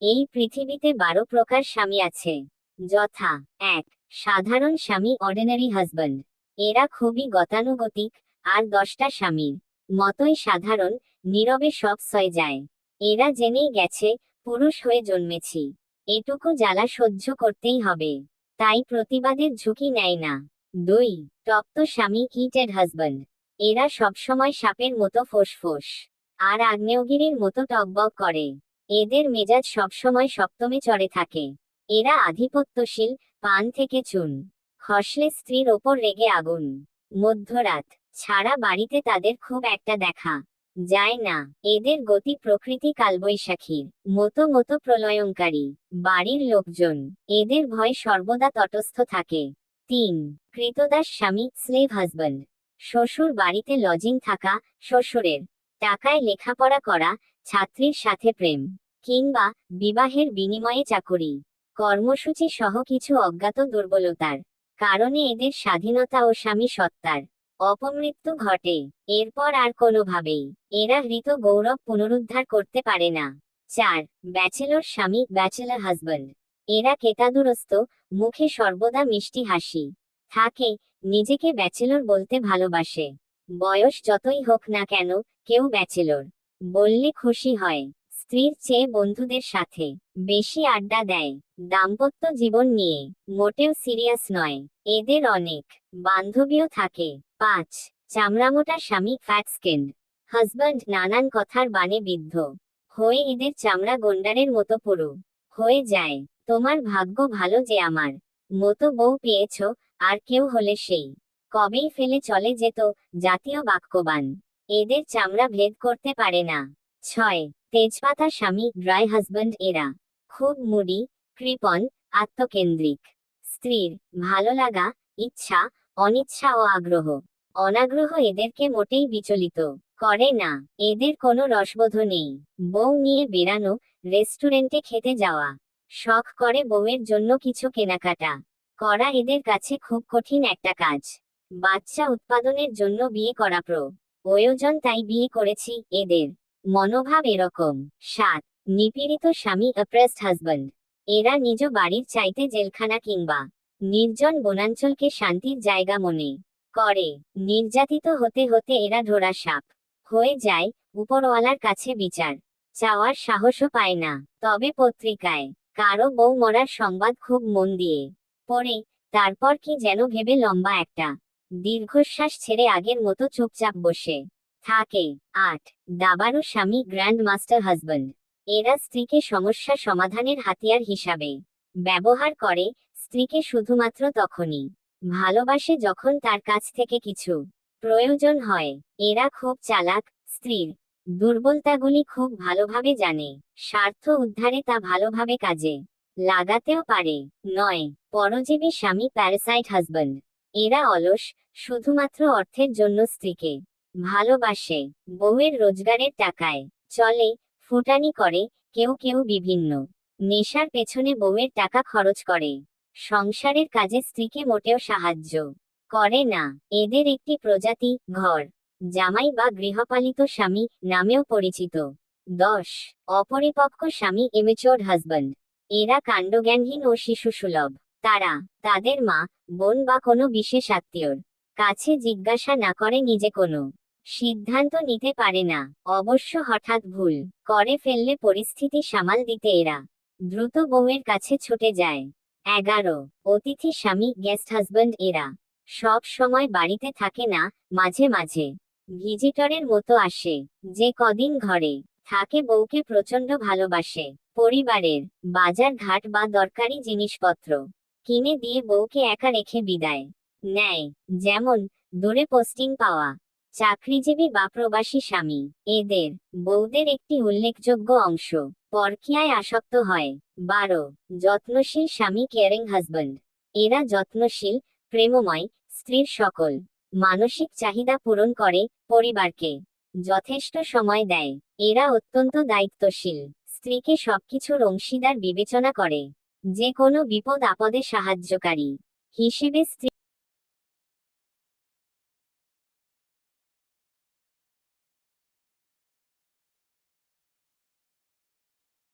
এই পৃথিবীতে বারো প্রকার স্বামী আছে। যথা, এক, সাধারণ স্বামী অর্ডিনারি হাজব্যান্ড এরা খুবই গতানুগতিক, আর দশটা স্বামীর মতোই সাধারণ, নীরবে সব সয়ে যায়। এরা জেনেই গেছে, পুরুষ হয়ে জন্মেছি। এটুকু জ্বালা সহ্য করতেই হবে। তাই প্রতিবাদের ঝুঁকি নেয় না। দুই, তপ্ত স্বামী হিটেড হাজব্যান্ড এরা সবসময় সাপের মতো ফোসফোস। আর আগ্নেয়গিরির মতো টকবক করে। এদের মেজাজ সবসময় সপ্তমে চড়ে থাকে। এরা আধিপত্যশীল, পান থেকে চুন। খসলে স্ত্রীর ওপর রেগে আগুন। মধ্যরাত। ছাড়া বাড়িতে তাদের খুব একটা দেখা যায় না। এদের গতি প্রকৃতি কালবৈশাখীর। মতো মতো প্রলয়ঙ্কারী। বাড়ির লোকজন। এদের ভয় সর্বদা তটস্থ থাকে। তিন। কৃতদাস স্বামী, স্লেভ হাজব্যান্ড। শ্বশুর বাড়িতে লজিং থাকা, শ্বশুরের। টাকায় লেখাপড়া করা, ছাত্রীর সাথে প্রেম, কিংবা বিবাহের বিনিময়ে চাকুরি, কর্মসূচি সহ কিছু অজ্ঞাত দুর্বলতার কারণে এদের স্বাধীনতা ও স্বামী সত্তার অপমৃত্যু ঘটে। এরপর আর কোনোভাবেই এরা হৃত গৌরব পুনরুদ্ধার করতে পারে না। চার, ব্যাচেলর স্বামী, ব্যাচেলর হাজব্যান্ড। এরা কেতাদুরস্ত মুখে সর্বদা মিষ্টি হাসি, থাকে, নিজেকে ব্যাচেলর বলতে ভালোবাসে। বয়স যতই হোক না কেন, কেউ ব্যাচেলর। বললে খুশি হয়। স্ত্রীর চেয়ে বন্ধুদের সাথে বেশি আড্ডা দেয়। দাম্পত্য জীবন নিয়ে মোটেও সিরিয়াস নয়। এদের অনেক বান্ধবীও থাকে। পাঁচ, চামড়ামোটা স্বামী ফ্যাট স্কিন্ড হাজব্যান্ড নানান কথার বানে বিদ্ধ। হয়ে এদের চামড়া গন্ডারের মতো পুরু। হয়ে যায়, তোমার ভাগ্য ভালো যে আমার। মতো বউ পেয়েছ, আর কেউ হলে সেই কবেই ফেলে চলে যেত জাতীয় বাক্যবান। এদের চামড়া ভেদ করতে পারে না। ছয়, তেজপাতা স্বামী ড্রাই হাজব্যান্ড এরা। খুব মুডি, কৃপণ, আত্মকেন্দ্রিক। স্ত্রীর ভালো লাগা, ইচ্ছা, অনিচ্ছা ও আগ্রহ। অনাগ্রহ এদেরকে মোটেই বিচলিত করে না। এদের কোনো রসবোধ নেই। বউ নিয়ে বেড়ানো, রেস্টুরেন্টে খেতে যাওয়া। শখ করে বউয়ের জন্য কিছু কেনাকাটা। করা এদের কাছে খুব কঠিন একটা কাজ। বাচ্চা উৎপাদনের জন্য বিয়ে করা প্র। প্রয়োজন তাই বিয়ে করেছি এদের। মনোভাব এরকম। সাত, নিপীড়িত স্বামী অপ্রেসড হাজব্যান্ড এরা নিজ বাড়ির চাইতে জেলখানা কিংবা নির্জন বনাঞ্চলকে শান্তির জায়গা মনে করে। নির্যাতিত হতে হতে এরা ঢোড়া সাপ। হয়ে যায় উপরওয়ালার কাছে বিচার। চাওয়ার সাহসও পায় না। তবে পত্রিকায় কারও বউ মরার সংবাদ খুব মন দিয়ে পড়ে। তারপর কি যেন ভেবে লম্বা একটা দীর্ঘশ্বাস ছেড়ে আগের মতো চুপচাপ বসে থাকে। আট দাবারু স্বামী গ্র্যান্ড মাস্টার হাজব্যান্ড এরা স্ত্রীকে সমস্যা সমাধানের হাতিয়ার হিসাবে ব্যবহার করে, স্ত্রীকে শুধুমাত্র তখনই ভালোবাসে যখন তার কাছ থেকে কিছু প্রয়োজন হয়। এরা খুব চালাক স্ত্রীর দুর্বলতাগুলি খুব ভালোভাবে জানে, স্বার্থ উদ্ধারে তা ভালোভাবে কাজে লাগাতেও পারে। নয়, পরজীবী স্বামী, প্যারাসাইট হাজব্যান্ড এরা অলস, শুধুমাত্র অর্থের জন্য স্ত্রীকে ভালোবাসে, বউয়ের রোজগারের টাকায়। চলে, ফুটানি করে, কেউ কেউ বিভিন্ন নেশার পেছনে বউয়ের টাকা খরচ করে। সংসারের কাজে স্ত্রীকে মোটেও সাহায্য করে না। এদের একটি প্রজাতি ঘর, জামাই বা গৃহপালিত স্বামী নামেও পরিচিত। দশ, অপরিপক্ক স্বামী এমেচোর হাজব্যান্ড এরা কাণ্ডজ্ঞানহীন ও শিশু সুলভ তারা, তাদের মা, বোন বা কোনো বিশেষ আত্মীয়র কাছে জিজ্ঞাসা না করে নিজে কোনো সিদ্ধান্ত নিতে পারে না। অবশ্য হঠাৎ ভুল করে ফেললে পরিস্থিতি সামাল দিতে এরা দ্রুত বউয়ের কাছে ছুটে যায়। এগারো, অতিথি স্বামী, গেস্ট হাজব্যান্ড এরা সব সময় বাড়িতে থাকে না, মাঝে মাঝে ভিজিটরের মতো আসে। যে কদিন ঘরে থাকে বউকে প্রচণ্ড ভালোবাসে। পরিবারের বাজার ঘাট বা দরকারি জিনিসপত্র কিনে দিয়ে বউকে একা রেখে বিদায়। নেয় যেমন, দূরে পোস্টিং পাওয়া। চাকরিজীবী বা প্রবাসী স্বামী। এদের, বউদের একটি উল্লেখযোগ্য অংশ। পরকিয়ায় আসক্ত হয়। বারো, যত্নশীল স্বামী কেয়ারিং হাজব্যান্ড। এরা যত্নশীল, প্রেমময়, স্ত্রীর সকল। মানসিক চাহিদা পূরণ করে পরিবারকে। যথেষ্ট সময় দেয়। এরা অত্যন্ত দায়িত্বশীল। স্ত্রীকে সবকিছুর অংশীদার বিবেচনা করে। যে কোনো বিপদ আপদে সাহায্যকারী হিসেবে স্ত্রী